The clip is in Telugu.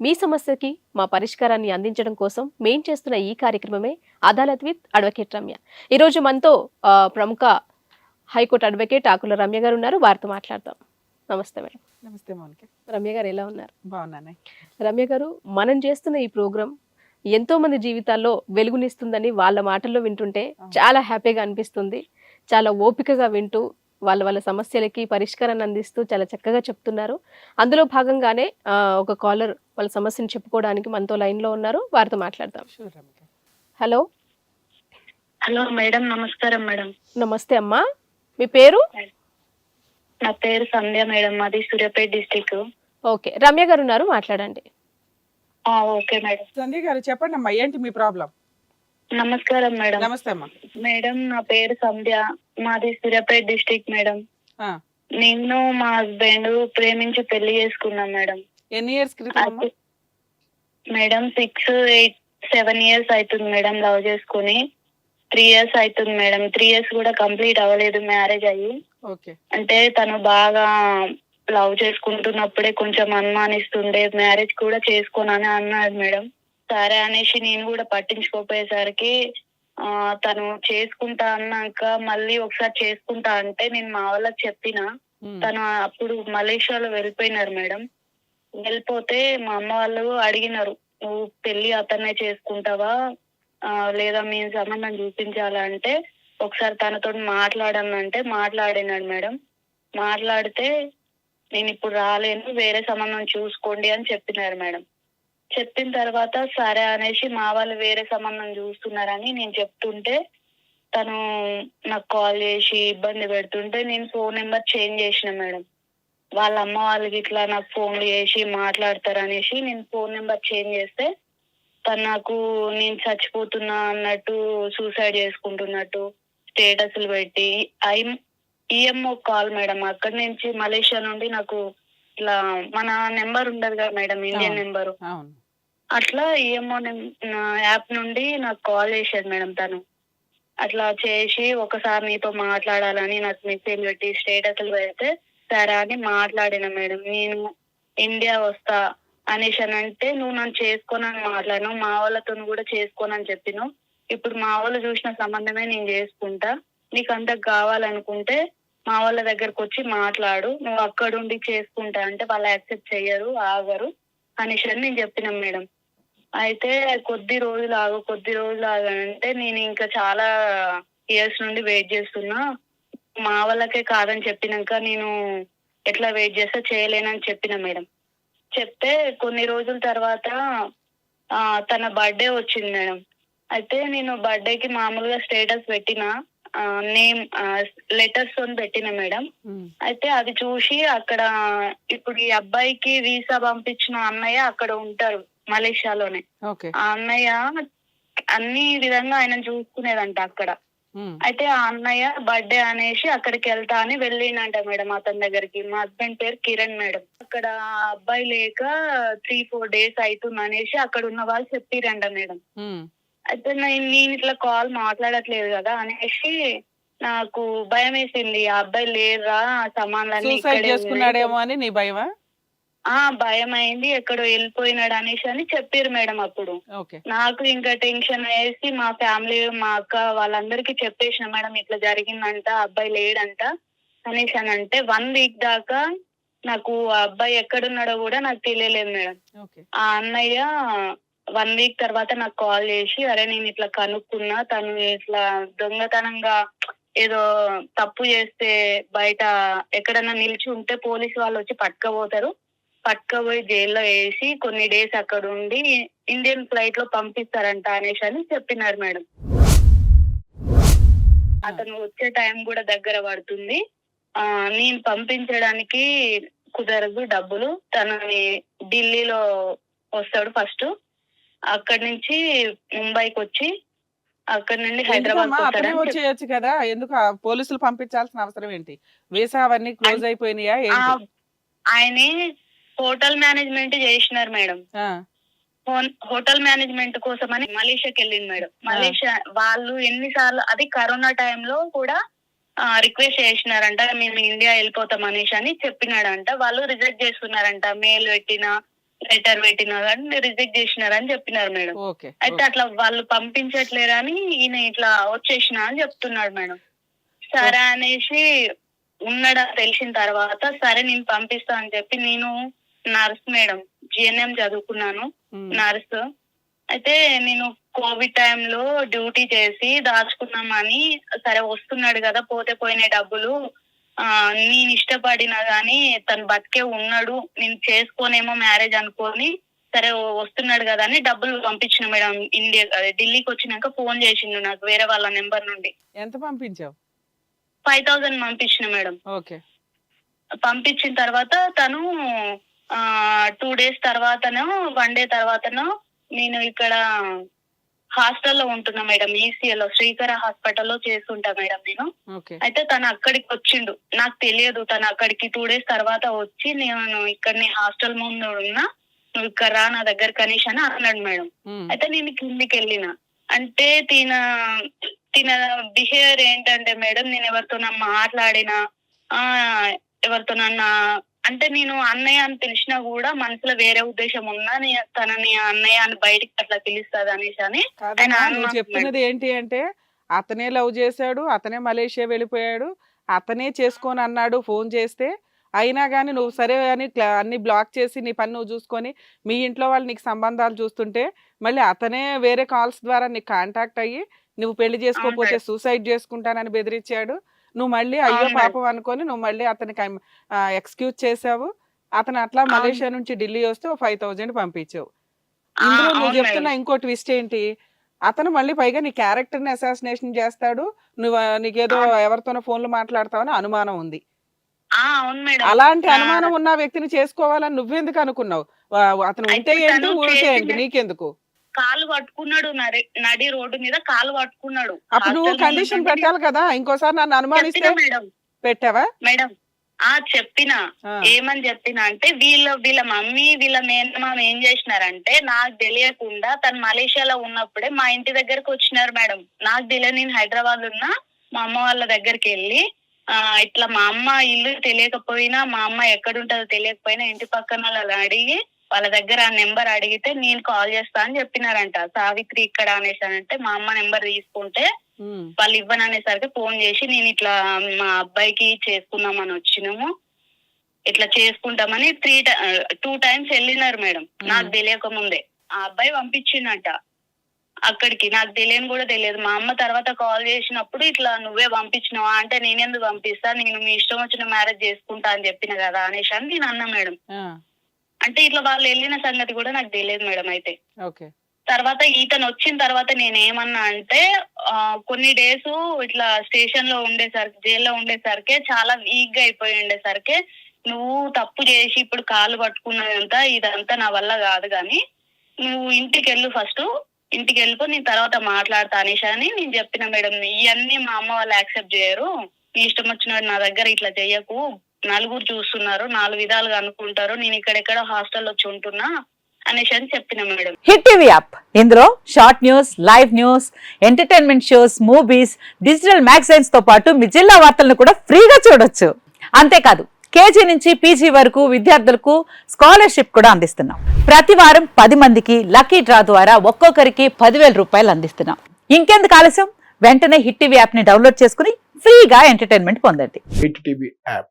మీ సమస్యకి మా పరిష్కారాన్ని అందించడం కోసం మేం చేస్తున్న ఈ కార్యక్రమమే అదాలత్ విత్ అడ్వకేట్ రమ్య. ఈరోజు మనతో ప్రముఖ హైకోర్టు అడ్వకేట్ ఆకుల రమ్య గారు ఉన్నారు. వారితో మాట్లాడదాం. నమస్తే మేడం. నమస్తే మౌనిక. రమ్య గారు ఎలా ఉన్నారు? బాగున్నానే. రమ్య గారు మనం చేస్తున్న ఈ ప్రోగ్రాం ఎంతో మంది జీవితాల్లో వెలుగునిస్తుందని వాళ్ళ మాటల్లో వింటుంటే చాలా హ్యాపీగా అనిపిస్తుంది. చాలా ఓపికగా వింటూ వాళ్ళ వాళ్ళ సమస్యలకి పరిష్కారాన్ని అందిస్తూ చాలా చక్కగా చెప్తున్నారు. అందులో భాగంగానే ఒక కాలర్ వాళ్ళ సమస్యను చెప్పుకోవడానికి మనతో లైన్లో ఉన్నారు. వారితో మాట్లాడదాం. హలో. Hello madam. నమస్కారం మేడం. నమస్తే అమ్మా. మీ పేరు? నా పేరు సంధ్య మేడం. మాది సూర్యాపేట డిస్టిక్. ఓకే. రమ్య గారు ఉన్నారు మాట్లాడండి. Okay madam. సంధ్య గారు చెప్పండి అమ్మా ఏంటి మీ ప్రాబ్లం? నమస్కారం మేడం. నమస్తే అమ్మా. మేడం నా పేరు సంధ్య. మాది సూర్యాపేట డిస్టిక్ మేడం. ఆ, నేను మా హస్బెండ్ ప్రేమించి పెళ్ళి చేసుకున్నాం మేడం. ఎన్ని ఇయర్స్ క్రితం అమ్మా? అది- madam six eight seven years అవుతుంది మేడం లవ్ చేసుకుని. త్రీ ఇయర్స్ అవుతుంది మేడం. త్రీ ఇయర్స్ కూడా కంప్లీట్ అవ్వలేదు మ్యారేజ్ అయ్యి. ఓకే. అంటే తను బాగా లవ్ చేసుకుంటున్నప్పుడే కొంచెం అనుమానిస్తుండే. మ్యారేజ్ కూడా చేసుకోనని అన్నాడు మేడం. సరే అనేసి నేను కూడా పట్టించుకోపోయేసరికి ఆ తను చేసుకుంటా అన్నాక మళ్ళీ ఒకసారి చేసుకుంటా అంటే నేను మా వాళ్ళకి చెప్పిన. తను అప్పుడు మలేషియాలో వెళ్ళిపోయినారు మేడం. వెళ్ళిపోతే మా అమ్మ వాళ్ళు అడిగినారు నువ్వు పెళ్ళి అతన్నే చేసుకుంటావా? ఆ, లేదా మీ సంబంధం చూపించాలంటే ఒకసారి తనతో మాట్లాడనంటే మాట్లాడినాడు మేడం. మాట్లాడితే నేను ఇప్పుడు రాలేను వేరే సంబంధం చూసుకోండి అని చెప్పినారు మేడం. చెప్పిన తర్వాత సరే అనేసి మా వాళ్ళు వేరే సంబంధం చూస్తున్నారని నేను చెప్తుంటే తను నాకు కాల్ చేసి ఇబ్బంది పెడుతుంటే నేను ఫోన్ నెంబర్ చేంజ్ చేసిన మేడం. వాళ్ళ అమ్మ వాళ్ళకి ఇట్లా నాకు ఫోన్లు చేసి మాట్లాడతారనేసి నేను ఫోన్ నెంబర్ చేంజ్ చేస్తే తను నాకు నేను చచ్చిపోతున్నా అన్నట్టు సూసైడ్ చేసుకుంటున్నట్టు స్టేటస్లు పెట్టి ఐ ఈఎంఓ కాల్ మేడం అక్కడి నుంచి మలేషియా నుండి నాకు ఇట్లా మన నెంబర్ ఉండదు కదా మేడం ఇండియన్. నెంబరు. అవును. అట్లా ఈఎంఓ యాప్ నుండి నాకు కాల్ చేశాడు మేడం తను. అట్లా చేసి ఒకసారి నీతో మాట్లాడాలని నాకు మెసేజ్ పెట్టి స్టేటస్లు పెడితే సరే అని మాట్లాడిన మేడం. నేను ఇండియా వస్తా అనేసి అని అంటే నువ్వు నన్ను చేసుకోనని మాట్లాడినావు మా వాళ్ళతో కూడా చేసుకోనని చెప్పినావు. ఇప్పుడు మా వాళ్ళు చూసిన సంబంధమే నేను చేసుకుంటా. నీకు అంత కావాలనుకుంటే మా వాళ్ళ దగ్గరకు వచ్చి మాట్లాడు. నువ్వు అక్కడుండి చేసుకుంటా అంటే వాళ్ళు యాక్సెప్ట్ చేయరు ఆగరు అనేసి అని నేను చెప్పినాం మేడం. అయితే కొద్ది రోజులు ఆగు కొద్ది రోజులు ఆగంటే నేను ఇంకా చాలా ఇయర్స్ నుండి వెయిట్ చేస్తున్నా. మా వాళ్ళకే కాదని చెప్పినాక నేను ఎట్లా వెయిట్ చేస్తా చేయలేనని చెప్పిన మేడం. చెప్తే కొన్ని రోజుల తర్వాత తన బర్త్డే వచ్చింది మేడం. అయితే నేను బర్త్డేకి మామూలుగా స్టేటస్ పెట్టిన. నేమ్ లెటర్స్తో పెట్టిన మేడం. అయితే అది చూసి అక్కడ ఇప్పుడు ఈ అబ్బాయికి వీసా పంపించిన అన్నయ్య అక్కడ ఉంటారు మలేషియాలోనే. ఆ అన్నయ్య అన్ని విధంగా ఆయన చూసుకునేదంట అక్కడ. అయితే ఆ అన్నయ్య బర్త్డే అనేసి అక్కడికి వెళ్తా అని వెళ్ళిండంట మేడం అతని దగ్గరికి. మా హస్బెండ్ పేరు కిరణ్ మేడం. అక్కడ అబ్బాయి లేక త్రీ ఫోర్ డేస్ అవుతుంది అనేసి అక్కడ ఉన్న వాళ్ళు చెప్పిరంట మేడం. అయితే నేను నేను ఇట్లా కాల్ మాట్లాడట్లేదు కదా అనేసి నాకు భయం వేసింది ఆ అబ్బాయి లేరా సమాన్లన్నీ సూసైడ్ ఇక్కడే చేసుకున్నాడేమో. అని నీ భయమా? ఆ భయం అయింది ఎక్కడో వెళ్ళిపోయినాడు అనేసి అని చెప్పారు మేడం అప్పుడు. ఓకే. నాకు ఇంకా టెన్షన్ వేసి మా ఫ్యామిలీ మా అక్క వాళ్ళందరికీ చెప్పేసిన మేడం ఇట్లా జరిగిందంట అబ్బాయి లేడంట అనేసి అని అంటే వన్ వీక్ దాకా నాకు ఆ అబ్బాయి ఎక్కడున్నాడో కూడా నాకు తెలియలేదు మేడం. ఓకే. ఆ అన్నయ్య వన్ వీక్ తర్వాత నాకు కాల్ చేసి అరే నేను ఇట్లా కనుక్కున్నా తను ఇట్లా దొంగతనంగా ఏదో తప్పు చేస్తే బయట ఎక్కడన్నా నిలిచి ఉంటే పోలీసు వాళ్ళు వచ్చి పట్టుకపోతారు. పట్టుకపోయి జైల్లో వేసి కొన్ని డేస్ అక్కడ ఉండి ఇండియన్ ఫ్లైట్లో పంపిస్తారంట అనేసి అని చెప్పినారు మేడం. అతను వచ్చే టైం కూడా దగ్గర పడుతుంది. ఆ నేను పంపించడానికి కుదరదు డబ్బులు. తనని ఢిల్లీలో వస్తాడు ఫస్ట్. అక్కడి నుంచి ముంబైకి వచ్చి అక్కడి నుండి హైదరాబాద్ వచ్చేయచ్చు కదా. ఎందుకు పోలీసులు పంపించాల్సిన అవసరం ఏంటి? వీసా అవన్నీ క్లోజ్ అయిపోయినాయా ఆయనే హోటల్ మేనేజ్మెంట్ చేసినారు మేడం. హోటల్ మేనేజ్మెంట్ కోసం అని మలేషియాకి వెళ్ళింది మేడం. మలేషియా వాళ్ళు ఎన్నిసార్లు అది కరోనా టైంలో కూడా రిక్వెస్ట్ చేసినారంట మేము ఇండియా వెళ్ళిపోతాం అనేసి అని చెప్పినాడంట. వాళ్ళు రిజెక్ట్ చేస్తున్నారంట మెయిల్ పెట్టినా లెటర్ పెట్టినా కానీ రిజెక్ట్ చేసినారని చెప్పినారు మేడం. ఓకే అయితే అట్లా వాళ్ళు పంపించట్లేరని ఈయన ఇట్లా వచ్చేసిన అని చెప్తున్నాడు మేడం. సరే అనేసి ఉన్నాడా తెలిసిన తర్వాత సరే నేను పంపిస్తా అని చెప్పి నేను నర్స్ మేడం జిఎన్ఎం చదువుకున్నాను నర్స్ అయితే నేను కోవిడ్ టైంలో డ్యూటీ చేసి దాచుకున్నామని సరే వస్తున్నాడు కదా పోతే పోయిన డబ్బులు నేను ఇష్టపడినా గానీ తను బతికే ఉన్నాడు నేను చేసుకోనేమో మ్యారేజ్ అనుకొని సరే వస్తున్నాడు కదా అని డబ్బులు పంపించిన మేడం ఇండియా అదే ఢిల్లీకి వచ్చినాక ఫోన్ చేసిండు నాకు వేరే వాళ్ళ నెంబర్ నుండి. ఎంత పంపించావు? ఫైవ్ థౌసండ్ పంపించిన మేడం. ఓకే. పంపించిన తర్వాత తను ఆ టూ డేస్ తర్వాతనో వన్ డే తర్వాతనో నేను ఇక్కడ హాస్టల్లో ఉంటున్నా మేడం ఈసీఎల్ శ్రీకర హాస్పిటల్లో చేస్తుంటా మేడం నేను. అయితే తను అక్కడికి వచ్చిండు. నాకు తెలియదు తను అక్కడికి టూ డేస్ తర్వాత వచ్చి నేను ఇక్కడ నీ హాస్టల్ ముందు ఉన్నా నువ్వు ఇక్కడ రా నా దగ్గర కనీష్ అని అన్నాడు మేడం. అయితే నేను కిందికి వెళ్ళిన. అంటే తిన తిన బిహేవియర్ ఏంటంటే మేడం నేను ఎవరితోనా మాట్లాడినా ఆ ఎవరితోనన్నా అంటే నేను అన్నయ్య అని పిలిచినా కూడా మనసులో వేరే ఉద్దేశం ఉన్నా తనని అన్నయ్య అని బయటికి అట్లా పిలుస్తుంది అనేసి అని నువ్వు చెప్తున్నది ఏంటి అంటే అతనే లవ్ చేశాడు అతనే మలేషియా వెళ్ళిపోయాడు అతనే చేసుకొని అన్నాడు ఫోన్ చేస్తే అయినా కానీ నువ్వు సరే అని అన్ని బ్లాక్ చేసి నీ పని నువ్వు చూసుకొని మీ ఇంట్లో వాళ్ళు నీకు సంబంధాలు చూస్తుంటే మళ్ళీ అతనే వేరే కాల్స్ ద్వారా నీకు కాంటాక్ట్ అయ్యి నువ్వు పెళ్ళి చేసుకోకపోతే సూసైడ్ చేసుకుంటానని బెదిరించాడు. నువ్వు మళ్ళీ అయ్యో. పాపం అనుకొని నువ్వు మళ్ళీ అతనికి ఎక్స్క్యూజ్ చేసావు అతను అట్లా. మలేషియా నుంచి ఢిల్లీ వస్తే ఫైవ్ థౌజండ్ పంపించావు ఇందులో నువ్వు చెప్తున్న. ఇంకో ట్విస్ట్ ఏంటి అతను మళ్ళీ పైగా నీ క్యారెక్టర్ని అసాసినేషన్ చేస్తాడు నువ్వు నీకేదో. ఎవరితోనో ఫోన్లు మాట్లాడతావని అనుమానం ఉంది అలాంటి. అనుమానం ఉన్న వ్యక్తిని చేసుకోవాలని నువ్వెందుకు అనుకున్నావు అతను ఉంటే ఏంటి ఊరికే ఏంటి నీకెందుకు కాలు పట్టుకున్నాడు నడి- రోడ్డు మీద కాలు పట్టుకున్నాడు. అప్పుడు నువ్వు కండిషన్ పెట్టాలి కదా? ఇంకోసారి నన్ను అనుమానిస్తే పెట్టావా? మేడం ఆ చెప్పిన. ఏమని చెప్పిన అంటే వీళ్ళ వీళ్ళ మమ్మీ వీళ్ళ మేనమామ ఏం చేసినారంటే నాకు తెలియకుండా తను మలేషియాలో ఉన్నప్పుడే మా ఇంటి దగ్గరకు వచ్చినారు మేడం. నాకు తెలియదు నేను హైదరాబాద్ ఉన్నా మా అమ్మ వాళ్ళ దగ్గరికి వెళ్ళి ఆ ఇట్లా మా అమ్మ ఇల్లు తెలియకపోయినా మా అమ్మ ఎక్కడ ఉంటుందో తెలియకపోయినా ఇంటి పక్కన వాళ్ళని అడిగి వాళ్ళ దగ్గర ఆ నెంబర్ అడిగితే నేను కాల్ చేస్తా అని చెప్పినారంట. సావిత్రి ఇక్కడ అనేసానంటే మా అమ్మ నెంబర్ తీసుకుంటే వాళ్ళు ఇవ్వననేసరికి ఫోన్ చేసి నేను ఇట్లా మా అబ్బాయికి చేసుకుందామని వచ్చినాము. ఇట్లా చేసుకుంటామని త్రీ టూ టైమ్స్ వెళ్ళినారు మేడం. నాకు తెలియక ముందే. ఆ అబ్బాయి పంపించిండట అక్కడికి నాకు తెలియని కూడా తెలియదు. మా అమ్మ తర్వాత కాల్ చేసినప్పుడు ఇట్లా నువ్వే పంపించినావా అంటే నేనెందుకు పంపిస్తా? నేను మీ ఇష్టం వచ్చిన మ్యారేజ్ చేసుకుంటా అని చెప్పిన కదా అనేసి అని నేను అన్నా మేడం. అంటే ఇట్లా వాళ్ళు వెళ్ళిన సంగతి కూడా నాకు తెలియదు మేడం అయితే. ఓకే. తర్వాత ఈతను వచ్చిన తర్వాత నేను ఏమన్నా అంటే కొన్ని డేస్ ఇట్లా స్టేషన్లో ఉండేసరికి జైల్లో ఉండేసరికి చాలా వీక్గా అయిపోయి ఉండేసరికి నువ్వు తప్పు చేసి ఇప్పుడు కాలు పట్టుకున్నదంతా ఇదంతా నా వల్ల కాదు కానీ నువ్వు ఇంటికి వెళ్ళు ఫస్ట్ ఇంటికి వెళ్ళిపో నేను తర్వాత మాట్లాడతా అనేసి అని నేను చెప్పిన మేడం. ఇవన్నీ మా అమ్మ వాళ్ళు యాక్సెప్ట్ చేయరు. నీ ఇష్టం వచ్చినట్టు నా దగ్గర ఇట్లా చెయ్యకు నలుగురు చూస్తున్నారు నాలుగు విధాలుగా అనుకుంటారు. నేను ఇక్కడెక్కడ హాస్టల్ వచ్చి ఉంటున్నా అనేసి అని చెప్పిన మేడం. Hit TV app. ఇందులో short news live news entertainment shows movies digital మ్యాగజైన్స్తో పాటు మీ జిల్లా వార్తలను కూడా ఫ్రీగా చూడొచ్చు. అంతేకాదు కేజీ నుంచి పీజీ వరకు విద్యార్థులకు స్కాలర్షిప్ కూడా అందిస్తున్నాం. ప్రతి వారం పది మందికి లక్కీ డ్రా ద్వారా ఒక్కొక్కరికి పదివేల రూపాయలు అందిస్తున్నాం. ఇంకెందుకు ఆలస్యం? వెంటనే హిట్ టీవీ యాప్ని డౌన్లోడ్ చేసుకుని ఫ్రీగా ఎంటర్టైన్మెంట్ పొందండి. Hit TV app.